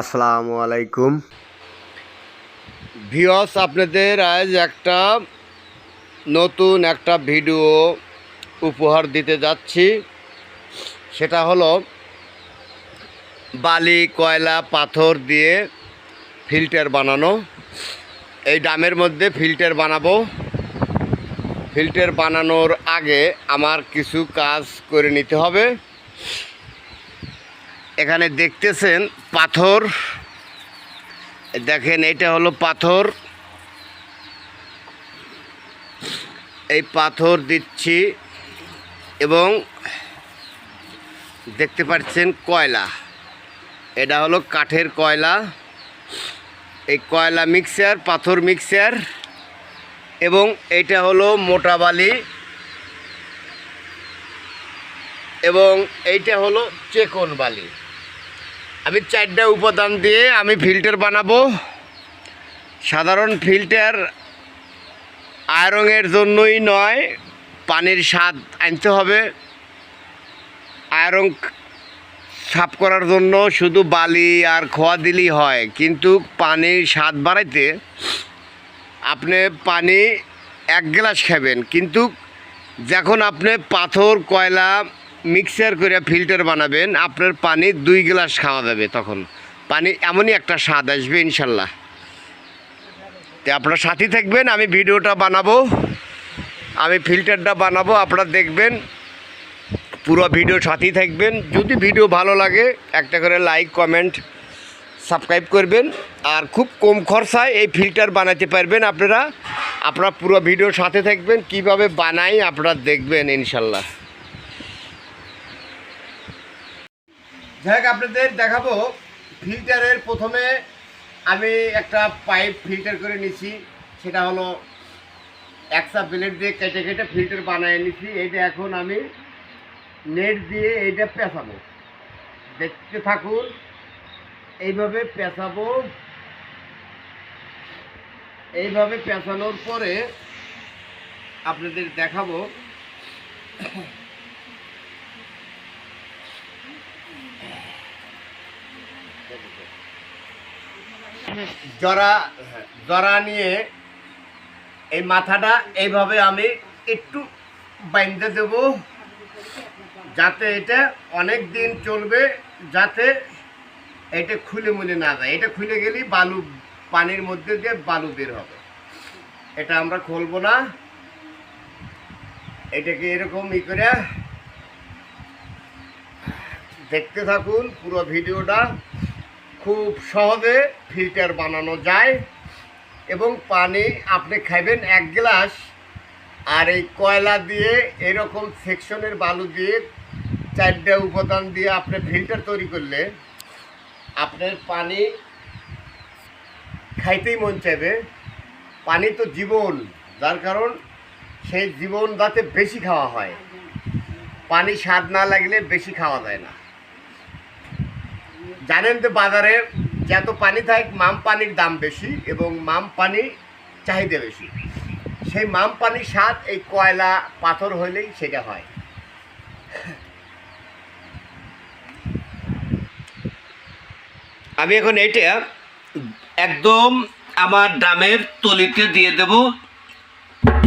আসসালামু আলাইকুম। ভিওস আপনাদের আজ একটা নতুন একটা ভিডিও উপহার দিতে যাচ্ছি। সেটা হলো বালি, কয়লা, পাথর দিয়ে ফিল্টার বানানো। এই ডামের মধ্যে ফিল্টার বানাবো। ফিল্টার বানানোর আগে আমার কিছু কাজ করে নিতে হবে। এখানে দেখতেছেন পাথর। দেখেন, এটা হলো পাথর। এই পাথর দিচ্ছি এবং দেখতে পাচ্ছেন কয়লা। এটা হলো কাঠের কয়লা। এই কয়লা মিক্সার, পাথর মিক্সার এবং এটা হলো মোটা বালি এবং এইটা হলো চেকন বালি। আমি চারটা উপাদান দিয়ে আমি ফিল্টার বানাবো। সাধারণ ফিল্টার আয়রনের জন্যই নয়, পানির স্বাদ আনতে হবে। আয়রন সাফ করার জন্য শুধু বালি আর খোয়া দিলেই হয়, কিন্তু পানির স্বাদ বাড়াইতে আপনি পানি এক গ্লাস খাবেন। কিন্তু যখন আপনি পাথর, কয়লা মিক্সার করে ফিল্টার বানাবেন, আপনার পানি দুই গ্লাস খাওয়া যাবে তখন। পানি এমনই একটা স্বাদ আসবে ইনশাল্লাহ। তো আপনার সাথী থাকবেন, আমি ভিডিওটা বানাবো, আমি ফিল্টারটা বানাবো, আপনারা দেখবেন, পুরো ভিডিও সাথী থাকবেন। যদি ভিডিও ভালো লাগে, একটা করে লাইক, কমেন্ট, সাবস্ক্রাইব করবেন। আর খুব কম খরচায় এই ফিল্টার বানাতে পারবেন আপনারা। আপনারা পুরো ভিডিও সাথে থাকবেন, কীভাবে বানাই আপনারা দেখবেন ইনশাল্লাহ। যাই আপনাদের দেখাবো ফিল্টারের প্রথমে আমি একটা পাইপ ফিল্টার করে নিছি, সেটা হলো একটা ব্লেড দিয়ে কেটে কেটে ফিল্টার বানিয়ে নিছি। এইটা এখন আমি নেট দিয়ে এইটা পেঁচাবো। দেখতে থাকুন, এইভাবে পেঁচাবো। এইভাবে পেঁচানোর পরে আপনাদের দেখাবো। জরা জরা নিয়ে এই মাথাটা এইভাবে আমি একটু বাইন্ধে দেব। যাতে এটা অনেক দিন চলবে, যাতে এটা খুলে মুলে না যায়। এটা খুলে গেলেই বালু, পানির মধ্যে দিয়ে বালু বের হবে। এটা আমরা খুলবো না। এটাকে এরকম ই করে দেখতে থাকুন পুরো ভিডিওটা। খুব সহজে ফিল্টার বানানো যায় এবং পানি আপনি খাইবেন এক গ্লাস আর এই কয়লা দিয়ে, এরকম সেকশনের বালু দিয়ে চারটা উপাদান দিয়ে আপনি ফিল্টার তৈরি করলে আপনার পানি খাইতেই মন চাইবে। পানি তো জীবন, যার কারণ সেই জীবন যাতে বেশি খাওয়া হয়। পানি স্বাদ না লাগলে বেশি খাওয়া যায় না। জানেন যে বাজারে যত পানি থাকে, মাম পানির দাম বেশি এবং মাম পানি চাহিদা বেশি। সেই মাম পানির স্বাদ এই কয়লা, পাথর হইলেই সেটা হয়। আমি এখন এইটা একদম আমার ডামের তলিতে দিয়ে দেব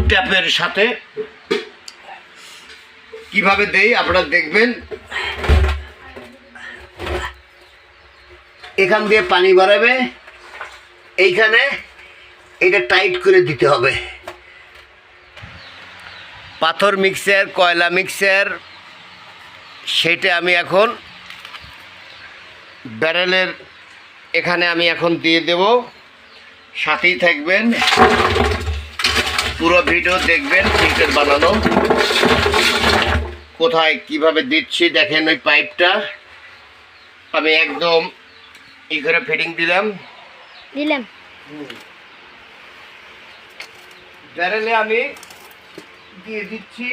ট্যাপের সাথে। কীভাবে দেই আপনারা দেখবেন। এখান দিয়ে পানি বাড়াবে। এইখানে এটা টাইট করে দিতে হবে। পাথর মিক্সার, কয়লা মিক্সার, সেটা আমি এখন ব্যারেলের এখানে আমি এখন দিয়ে দেব। সাথেই থাকবেন। পুরো ভিডিও দেখবেন ফিল্টার বানানো। কোথায় কীভাবে দিচ্ছি, দেখেন ওই পাইপটা। আমি একদম ই করে ফিটিং দিলাম? দিলাম। ব্যারেলে আমি দিয়ে দিচ্ছি।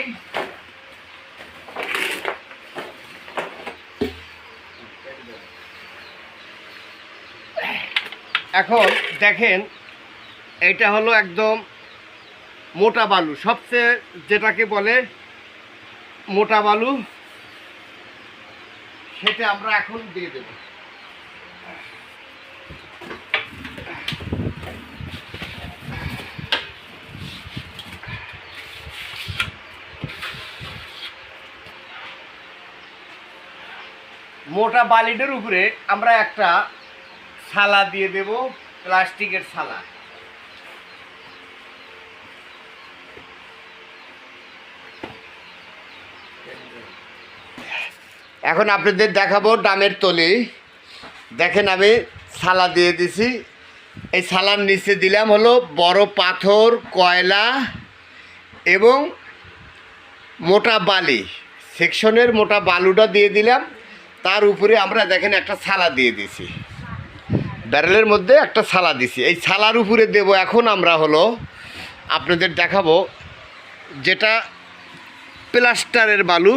এখন দেখেন এটা হলো একদম মোটা বালু। সবচেয়ে যেটাকে বলে মোটা বালু সেটা আমরা এখন দিয়ে দেব। মোটা বালিটার উপরে আমরা একটা ছালা দিয়ে দেব, প্লাস্টিকের ছালা এখন আপনাদের দেখাবো ডামের তলি। দেখেন আমি ছালা দিয়ে দিছি। এই ছালার নিচে দিলাম হলো বড় পাথর, কয়লা এবং মোটা বালি। সেকশনের মোটা বালুটা দিয়ে দিলাম। তার উপরে আমরা দেখেন একটা ছালা দিয়ে দিছি। ব্যারেলের মধ্যে একটা ছালা দিছি। এই ছালার উপরে দেব এখন আমরা হলো আপনাদের দেখাবো যেটা প্লাস্টারের বালু,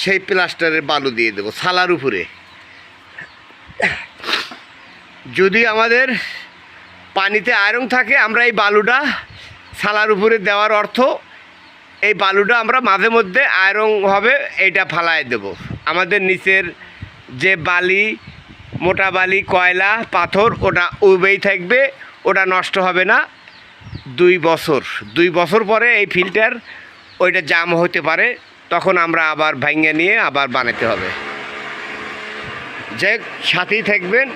সেই প্লাস্টারের বালু দিয়ে দেবো ছালার উপরে। যদি আমাদের পানিতে আয়রন থাকে, আমরা এই বালুটা ছালার উপরে দেওয়ার অর্থ এই বালুটা আমরা মাঝে মধ্যে আয়রন হবে, এইটা ফালায় দেব। আমাদের নিচের যে বালি, মোটা বালি, কয়লা, পাথর, ওটা উবেই থাকবে, ওটা নষ্ট হবে না। দুই বছর দুই বছর পরে এই ফিল্টার, ওইটা জাম হতে পারে, তখন আমরা আবার ভাঙ্গে নিয়ে আবার বানাতে হবে। যে সাথেই থাকবেন,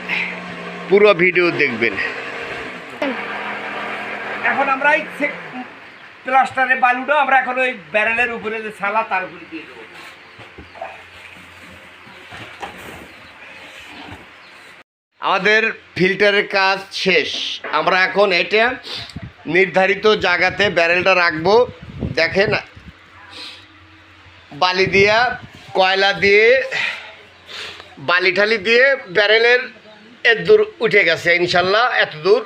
পুরো ভিডিও দেখবেন। এখন আমরা প্লাস্টারের বালুটা আমরা এখন ওই ব্যারেলের উপরে যে ছালা, তার উপরে দিয়ে দেবো। আমাদের ফিল্টারের কাজ শেষ। আমরা এখন এটা নির্ধারিত জায়গাতে ব্যারেলটা রাখব। দেখেন, বালি দিয়া, কয়লা দিয়ে, বালি ঠালি দিয়ে ব্যারেলের এত দূর উঠে গেছে, ইনশাল্লাহ এত দূর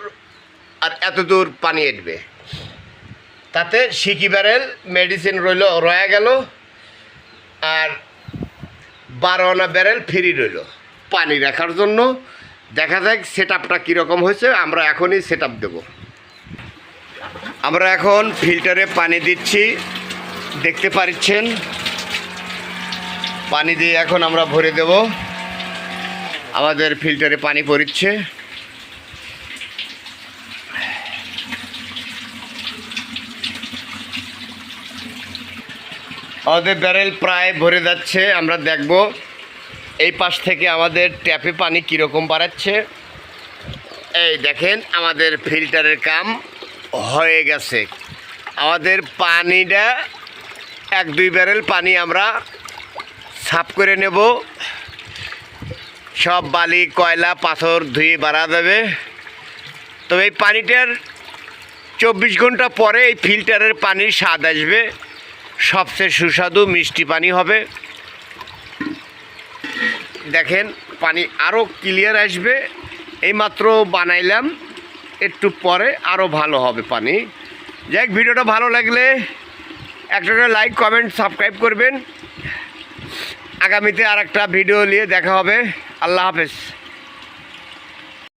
আর এত দূর পানি এটবে। তাতে সিকি ব্যারেল, মেডিসিন রইল, রয়ে গেল। আর বারো আনা ব্যারেল ফ্রি রইল। পানি রাখার জন্য দেখা যাক সেট আপটা কীরকম হয়েছে, আমরা এখনই সেট আপ দেবো। আমরা এখন ফিল্টারে পানি দিচ্ছি, দেখতে পাচ্ছেন? পানি দিয়ে এখন আমরা ভরে দেব। আমাদের ফিল্টারে পানি পড়ছে আমাদের ব্যারেল প্রায় ভরে যাচ্ছে, আমরা দেখব। এই পাশ থেকে আমাদের ট্যাপে পানি কীরকম বাড়াচ্ছে। এই দেখেন, আমাদের ফিল্টারের কাম হয়ে গেছে। আমাদের পানিটা, এক দুই ব্যারেল পানি আমরা সাফ করে নেব। সব বালি, কয়লা, পাথর ধুয়ে বাড়া যাবে। তবে এই পানিটার চব্বিশ ঘণ্টা পরে এই ফিল্টারের পানির স্বাদ আসবে। সবচেয়ে সুস্বাদু মিষ্টি পানি হবে। দেখেন, পানি আরও ক্লিয়ার আসবে। এইমাত্র বানাইলাম, একটু পরে আরও ভালো হবে পানি। যাই ভিডিওটা ভালো লাগলে একটা লাইক কমেন্ট সাবস্ক্রাইব করবেন। আগামীতে আর একটা ভিডিও নিয়ে দেখা হবে। আল্লাহ হাফেজ।